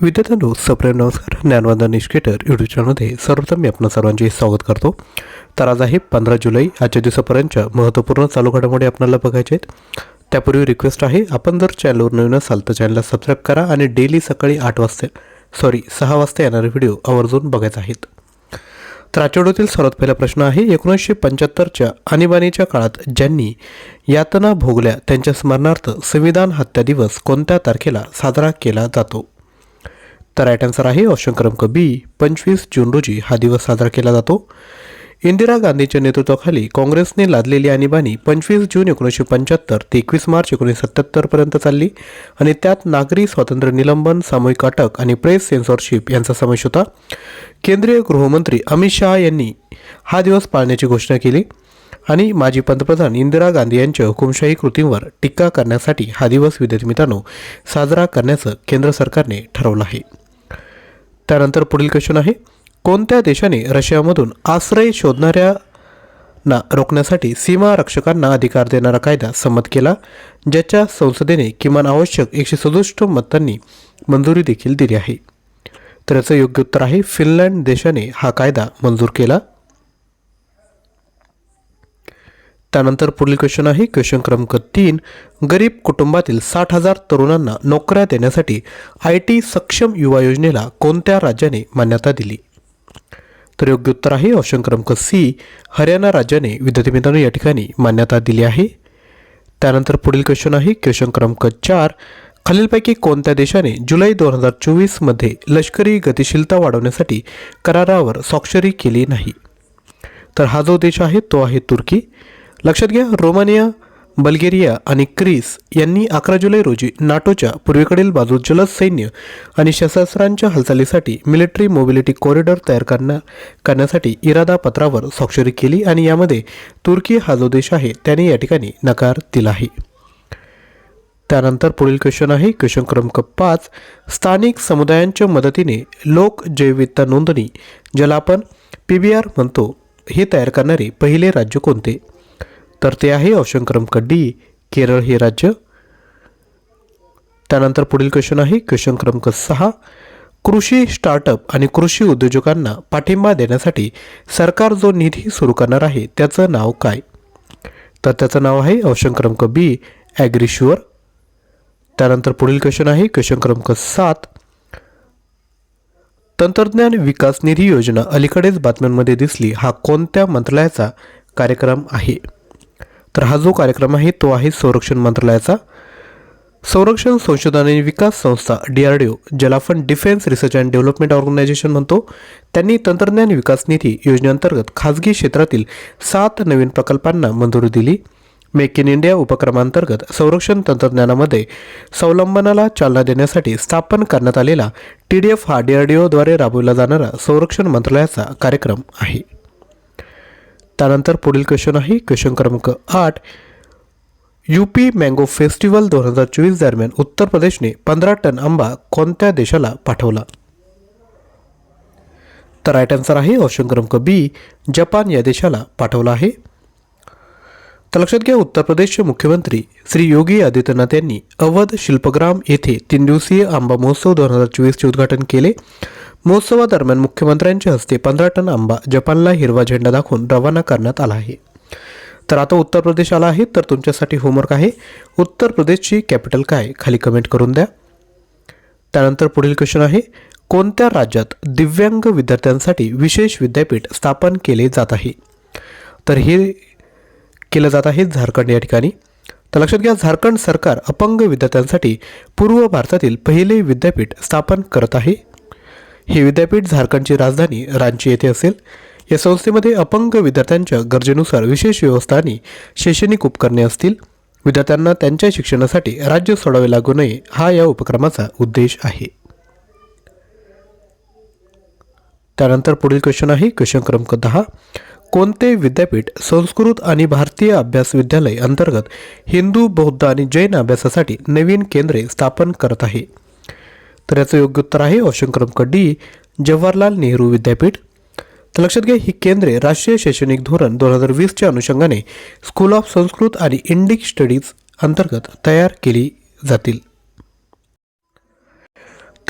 विद्यार्थ्यांनो सप्रेम नमस्कार. ज्ञानवंद निष्केटर यूट्यूब चॅनलमध्ये सर्वप्रथम मी आपण सर्वांचे स्वागत करतो. तर आज आहे पंधरा जुलै आजच्या दिवसापर्यंतच्या महत्त्वपूर्ण चालू घडामोडी आपल्याला बघायचे आहेत. त्यापूर्वी रिक्वेस्ट आहे आपण जर चॅनलवर नवीन असाल तर चॅनलला सबस्क्राईब करा आणि डेली सकाळी आठ वाजता सॉरी सहा वाजता येणारे व्हिडिओ आवर्जून बघायचे आहेत. तर आठवड्यातील सर्वात पहिला प्रश्न आहे एकोणीसशे पंच्याहत्तरच्या आणीबाणीच्या काळात ज्यांनी यातना भोगल्या त्यांच्या स्मरणार्थ संविधान हत्या दिवस कोणत्या तारखेला साजरा केला जातो? तर राईट आन्सर आहे ऑप्शन क्रमांक बी पंचवीस जून रोजी हा दिवस साजरा केला जातो. इंदिरा गांधीच्या नेतृत्वाखाली काँग्रेसने लादलेली आणीबाणी पंचवीस जून एकोणीसशे पंच्याहत्तर ते एकवीस मार्च एकोणीसशे सत्याहत्तरपर्यंत चालली आणि त्यात नागरी स्वातंत्र्य निलंबन सामूहिक अटक आणि प्रेस सेन्सॉरशिप यांचा समावेश होता. केंद्रीय गृहमंत्री अमित शहा यांनी हा दिवस पाळण्याची घोषणा केली आणि माजी पंतप्रधान इंदिरा गांधी यांच्या हुकुमशाही कृतींवर टीका करण्यासाठी हा दिवस विद्यार्थी मित्रांनो साजरा करण्याचं केंद्र सरकारने ठरवलं आहे. त्यानंतर पुढील क्वेश्चन आहे कोणत्या देशाने रशियामधून आश्रय शोधणाऱ्यांना रोखण्यासाठी सीमा रक्षकांना अधिकार देणारा कायदा संमत केला ज्याच्या संसदेने किमान आवश्यक एकशे सदुसष्ट मतांनी मंजुरी देखील दिली आहे? तर याचं योग्य उत्तर आहे फिनलँड देशाने हा कायदा मंजूर केला. त्यानंतर पुढील क्वेश्चन आहे. क्वेश्चन क्रमांक तीन गरीब कुटुंबातील साठ हजार तरुणांना नोकऱ्या देण्यासाठी आय टी सक्षम युवा योजनेला कोणत्या राज्याने मान्यता दिली? तर योग्य उत्तर आहे. ऑप्शन क्रमांक सी हरियाणा राज्याने विद्यार्थी मित्रांनो या ठिकाणी मान्यता दिली आहे. त्यानंतर पुढील क्वेश्चन आहे. क्वेश्चन क्रमांक चार खालीलपैकी कोणत्या देशाने जुलै दोन हजार चोवीसमध्ये लष्करी गतिशीलता वाढवण्यासाठी करारावर स्वाक्षरी केली नाही? तर हा जो देश आहे तो आहे तुर्की. लक्षात घ्या रोमानिया बल्गेरिया आणि क्रीस यांनी अकरा जुलै रोजी नाटोच्या पूर्वेकडील बाजूस जलद सैन्य आणि सशस्त्रांच्या हालचालीसाठी मिलिटरी मोबिलिटी कॉरिडॉर तयार करण्या करण्यासाठी इरादा पत्रावर स्वाक्षरी केली आणि यामध्ये तुर्की हा जो देश आहे त्याने या ठिकाणी नकार दिला आहे. त्यानंतर पुढील क्वेश्चन आहे क्वेश्चन क्रमांक पाच स्थानिक समुदायांच्या मदतीने लोक जैविकता नोंदणी ज्याला आपण पी बी आर म्हणतो हे तयार करणारे पहिले राज्य कोणते? तर ते आहे ऑप्शन क्रमांक डी केरळ हे राज्य. त्यानंतर पुढील क्वेश्चन आहे क्वेश्चन क्रमांक सहा. कृषी स्टार्टअप आणि कृषी उद्योजकांना पाठिंबा देण्यासाठी सरकार जो निधी सुरू करणार आहे त्याचं नाव काय? तर त्याचं नाव आहे ऑप्शन क्रमांक बी ॲग्रिश्युअर त्यानंतर पुढील क्वेश्चन आहे क्वेश्चन क्रमांक सात. तंत्रज्ञान विकास निधी योजना अलीकडेच बातम्यांमध्ये दिसली. हा कोणत्या मंत्रालयाचा कार्यक्रम आहे? तर हा जो कार्यक्रम आहे तो आहे संरक्षण मंत्रालयाचा. संरक्षण संशोधन आणि विकास संस्था डी आर डी ओ ज्याला आपण defence research and development organisation म्हणतो. त्यांनी तंत्रज्ञान विकास निधी योजनेअंतर्गत खाजगी क्षेत्रातील सात नवीन प्रकल्पांना मंजुरी दिली. मेक इन इंडिया उपक्रमांतर्गत संरक्षण तंत्रज्ञानामध्ये स्वावलंबनाला चालना देण्यासाठी स्थापन करण्यात आलेला टी डी एफ हा डी आर डी ओद्वारे राबवला जाणारा संरक्षण मंत्रालयाचा कार्यक्रम आहे. त्यानंतर पुढील क्वेश्चन आहे क्वेश्चन क्रमांक आठ. यू पी मँगो फेस्टिवल दोन हजार चोवीस दरम्यान उत्तर प्रदेशने पंधरा टन आंबा कोणत्या देशाला पाठवला? तर राईट आन्सर आहे ऑप्शन क्रमांक बी जपान या देशाला पाठवला आहे. तर लक्षात घ्या उत्तर प्रदेशचे मुख्यमंत्री श्री योगी आदित्यनाथ यांनी अवध शिल्पग्राम येथे तीन दिवसीय आंबा महोत्सव दोन हजार चोवीसचे उद्घाटन केले. महोत्सवादरम्यान मुख्यमंत्र्यांच्या हस्ते पंधरा टन आंबा जपानला हिरवा झेंडा दाखवून रवाना करण्यात आला आहे. तर आता उत्तर प्रदेश आला आहे तर तुमच्यासाठी होमवर्क आहे. उत्तर प्रदेशची कॅपिटल काय? खाली कमेंट करून द्या. त्यानंतर पुढील क्वेश्चन आहे कोणत्या राज्यात दिव्यांग विद्यार्थ्यांसाठी विशेष विद्यापीठ स्थापन केले जात आहे? तर हे केलं जात आहे झारखंड या ठिकाणी. तर लक्षात घ्या झारखंड सरकार अपंग विद्यार्थ्यांसाठी पूर्व भारतातील पहिले विद्यापीठ स्थापन करत आहे. हे विद्यापीठ झारखंडची राजधानी रांची येथे असेल. या संस्थेमध्ये अपंग विद्यार्थ्यांच्या गरजेनुसार विशेष व्यवस्था आणि शैक्षणिक उपकरणे असतील. विद्यार्थ्यांना त्यांच्या शिक्षणासाठी राज्य सोडावे लागू नये हा या उपक्रमाचा उद्देश आहे. त्यानंतर पुढील क्वेश्चन आहे क्वेश्चन क्रमांक दहा. कोणते विद्यापीठ संस्कृत आणि भारतीय अभ्यास विद्यालय अंतर्गत हिंदू बौद्ध आणि जैन अभ्यासासाठी नवीन केंद्रे स्थापन करत आहे? तर याचं योग्य उत्तर आहे ऑप्शन क्रमांक डी जवाहरलाल नेहरू विद्यापीठ. तर लक्षात घ्या ही केंद्रे राष्ट्रीय शैक्षणिक धोरण दोन हजार वीसच्या अनुषंगाने स्कूल ऑफ संस्कृत आणि इंडिक स्टडीज अंतर्गत तयार केली जातील.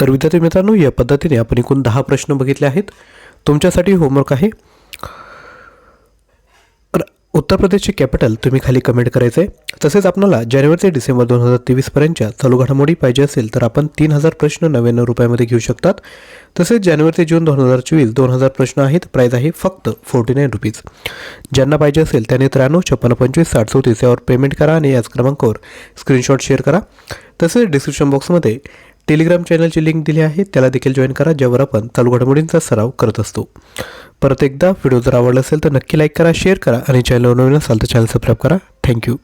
तर विद्यार्थी मित्रांनो या पद्धतीने आपण एकूण दहा प्रश्न बघितले आहेत. तुमच्यासाठी होमवर्क आहे. उत्तर प्रदेशचे कॅपिटल तुम्ही खाली कमेंट करायचं आहे तसेच आपल्याला जानेवारी ते डिसेंबर दोन हजार तेवीसपर्यंतच्या चालू घडामोडी पाहिजे असेल तर आपण तीन हजार प्रश्न नव्याण्णव रुपयामध्ये घेऊ शकतात. तसेच जानेवारी ते जून दोन हजार चोवीस दोन हजार प्रश्न आहेत. प्राईज आहे फक्त फोर्टी नाईन रुपीज ज्यांना पाहिजे असेल त्याने त्र्याण्णव छप्पन्न पंचवीस साठ चौतीस यावर पेमेंट करा आणि याच क्रमांकावर स्क्रीनशॉट शेअर करा. तसेच डिस्क्रिप्शन बॉक्समध्ये टेलिग्राम चॅनलची लिंक दिली आहे त्याला देखील जॉईन करा ज्यावर आपण चालू घडामोडींचा सराव करत असतो. परत एकदा व्हिडिओ जर आवडला असेल तर नक्की लाईक करा शेअर करा आणि चॅनल नवीन असाल तर चॅनल सबस्क्राईब करा. थँक्यू